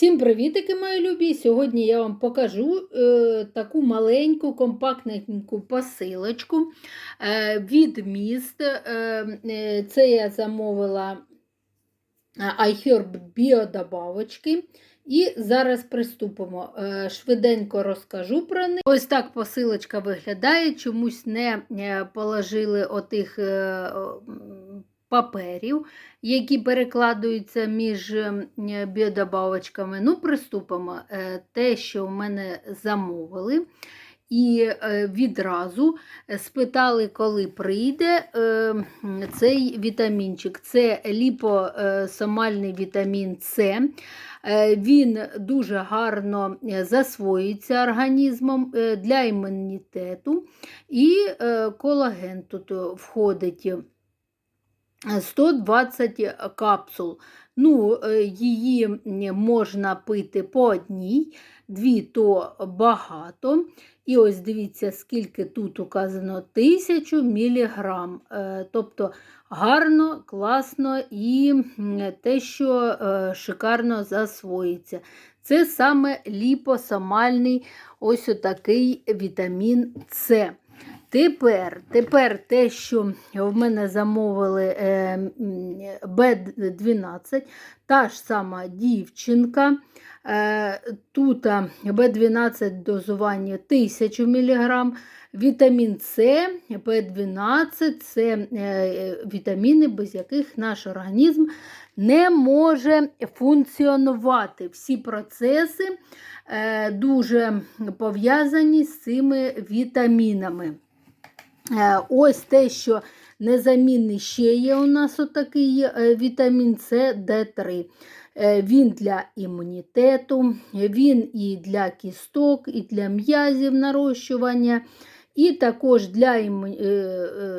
Всім привітики, мої любі! Сьогодні я вам покажу е, таку маленьку компактненьку посилочку е, від міст. Е, е, це я замовила е, iHerb біодобавочки. І зараз приступимо. Е, Швиденько розкажу про них. Ось так посилочка виглядає. Чомусь не положили отих паперів, які перекладуються між е, біодобавочками. Ну, приступимо. Е, Те, що в мене замовили. І е, відразу спитали, коли прийде е, цей вітамінчик. Це ліпосомальний вітамін С. Е, Він дуже гарно е, засвоюється організмом е, для імунітету. І е, колаген тут входить е, 120 капсул. Ну, е, Її можна пити по одній, дві то багато. І ось дивіться, скільки тут указано 1000 міліграм. Е, Тобто гарно, класно і те, що е, шикарно засвоїться. Це саме ліпосомальний ось отакий вітамін С. Тепер тепер те, що в мене замовили е, Б12, та ж сама дівчинка. Е, Тут Б12 дозування 1000 мг, вітамін С, Б12 це е, вітаміни, без яких наш організм не може функціонувати. Всі процеси дуже пов'язані з цими вітамінами. Е, Ось те, що незамінний ще є у нас отакий е, вітамін С Д3. Е, Він для імунітету, він і для кісток, і для м'язів нарощування, і також для,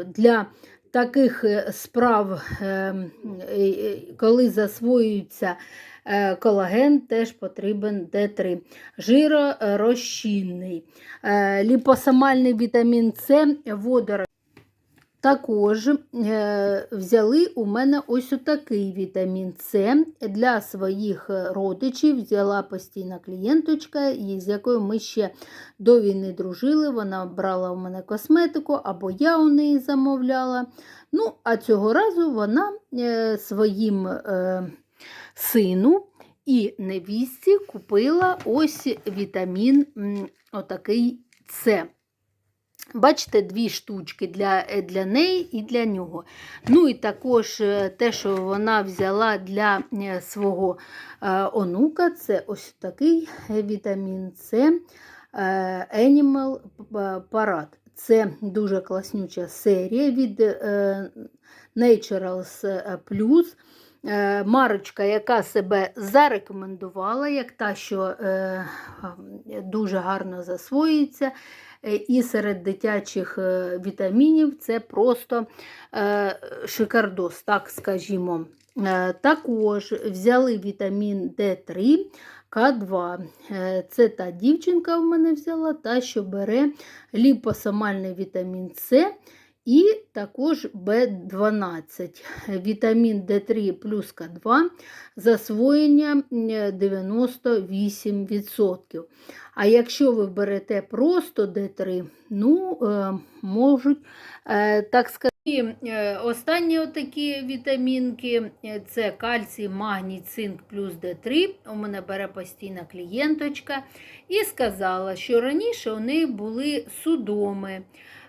для таких е, справ, е, е, коли засвоюється е, колаген, теж потрібен Д3. Жиророзчинний. Е, Ліпосомальний вітамін С, водорості. Також е, взяли у мене ось отакий вітамін С для своїх е, родичів. Взяла постійна клієнточка, з якою ми ще до війни дружили. Вона брала у мене косметику, або я у неї замовляла. Ну, а цього разу вона е, своїм е, сину і невістці купила ось вітамін отакий С. Бачите, дві штучки для е, для неї і для нього. Ну і також е, те, що вона взяла для е, свого онука, це ось такий вітамін С Animal Parad. Це дуже класнюча серія від Naturals Plus. Е, Марочка, яка себе зарекомендувала, як та, що е, дуже гарно засвоюється. Е, І серед дитячих вітамінів це просто шикардос, так скажімо. Також взяли вітамін D3, К2. Е, Це та дівчинка в мене взяла, та, що бере ліпосомальний вітамін С. І також В12, вітамін D3 плюс К2, засвоєння е, 98%. А якщо ви берете просто D3, ну, е, можуть, е, так сказати, е, останні отакі вітамінки це кальцій, магній, цинк плюс D3. У мене бере постійна клієнточка. І сказала, що раніше у неї були судоми.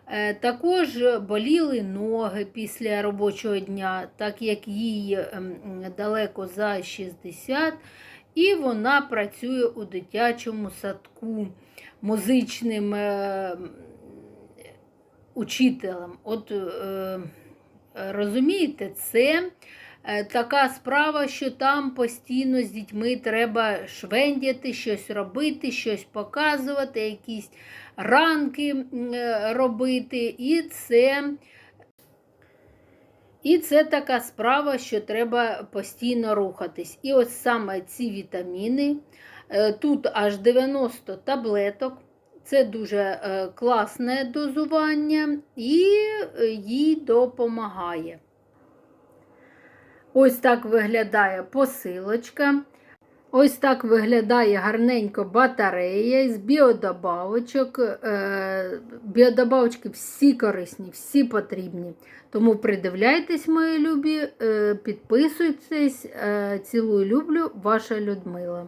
Е, Також боліли ноги після робочого дня, так як їй ем, далеко за 60, і вона працює у дитячому садку музичним е, учителем. От е, розумієте, це така справа, що там постійно з дітьми треба швендяти, щось робити, щось показувати, якісь ранки е, робити. І це, і це така справа, що треба постійно рухатись. І ось саме ці вітаміни. е, Тут аж 90 таблеток. Це дуже е, класне дозування і е, їй допомагає. Ось так виглядає посилочка. Ось так виглядає гарненько батарея з біодобавочок. Е, Біодобавочки всі корисні, всі потрібні. Тому придивляйтесь, мої любі, е, підписуйтесь. Е, Цілую, люблю, ваша Людмила.